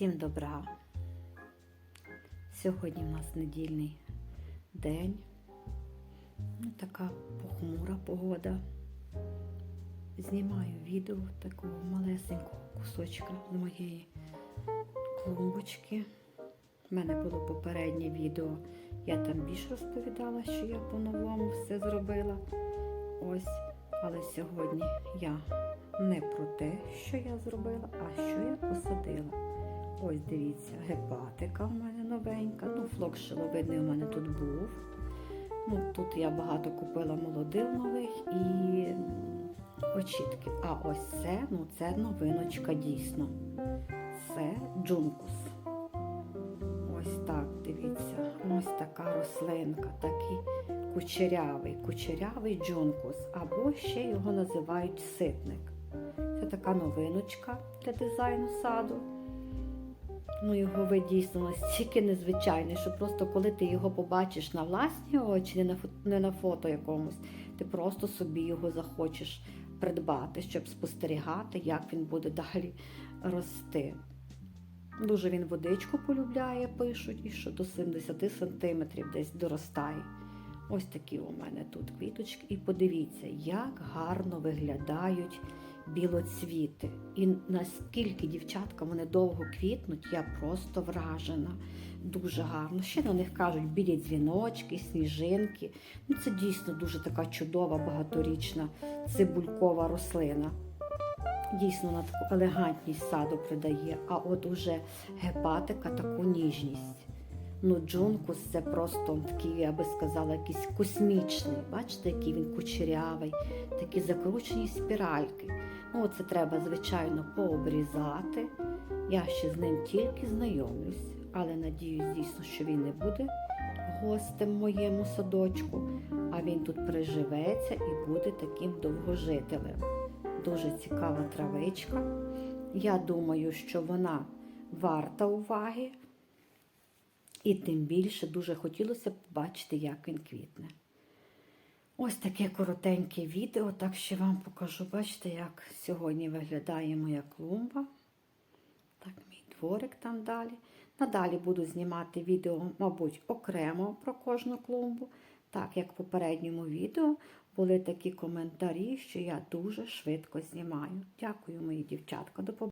Всім добра. Сьогодні в нас недільний день. Ну, така похмура погода. Знімаю відео такого малесенького кусочка з моєї клумбочки. У мене було попереднє відео. Я там більше розповідала, що я по-новому все зробила. Ось. Але сьогодні я не про те, що я зробила, а що я посадила. Ось дивіться, гепатика у мене новенька. Ну, флок шиловидний у мене тут був. Ну, Тут я багато купила молодил нових і очітки. А ось це, ну це новиночка дійсно. Це джункус. Ось так, дивіться, ось така рослинка, такий кучерявий, кучерявий джункус, або ще його називають ситник. Це така новиночка для дизайну саду. Ну, його вид дійсно настільки незвичайний, що просто коли ти його побачиш на власні очі, не на, не на фото якомусь, ти просто собі його захочеш придбати, щоб спостерігати, як він буде далі рости. Дуже він водичку полюбляє, пишуть, і що до 70 сантиметрів десь доростає. Ось такі у мене тут квіточки. І подивіться, як гарно виглядають білоцвіти. І наскільки дівчатка вони довго квітнуть, я просто вражена. Дуже гарно. Ще на них кажуть білі дзвіночки, сніжинки. Ну, це дійсно дуже така чудова, багаторічна цибулькова рослина. Дійсно на таку елегантність саду придає, а от уже гепатика таку ніжність. Ну, джункус це просто такий, я би сказала, якийсь космічний. Бачите, який він кучерявий, такі закручені спіральки. Ну, це треба, звичайно, пообрізати. Я ще з ним тільки знайомлюсь, але надіюсь, дійсно, що він не буде гостем моєму садочку, а він тут приживеться і буде таким довгожителем. Дуже цікава травичка. Я думаю, що вона варта уваги. І тим більше дуже хотілося побачити, як він квітне. Ось таке коротеньке відео, так що вам покажу. Бачите, як сьогодні виглядає моя клумба. Так, мій дворик там далі. Надалі буду знімати відео, мабуть, окремо про кожну клумбу. Так, як в попередньому відео були такі коментарі, що я дуже швидко знімаю. Дякую, мої дівчатка. До побачення.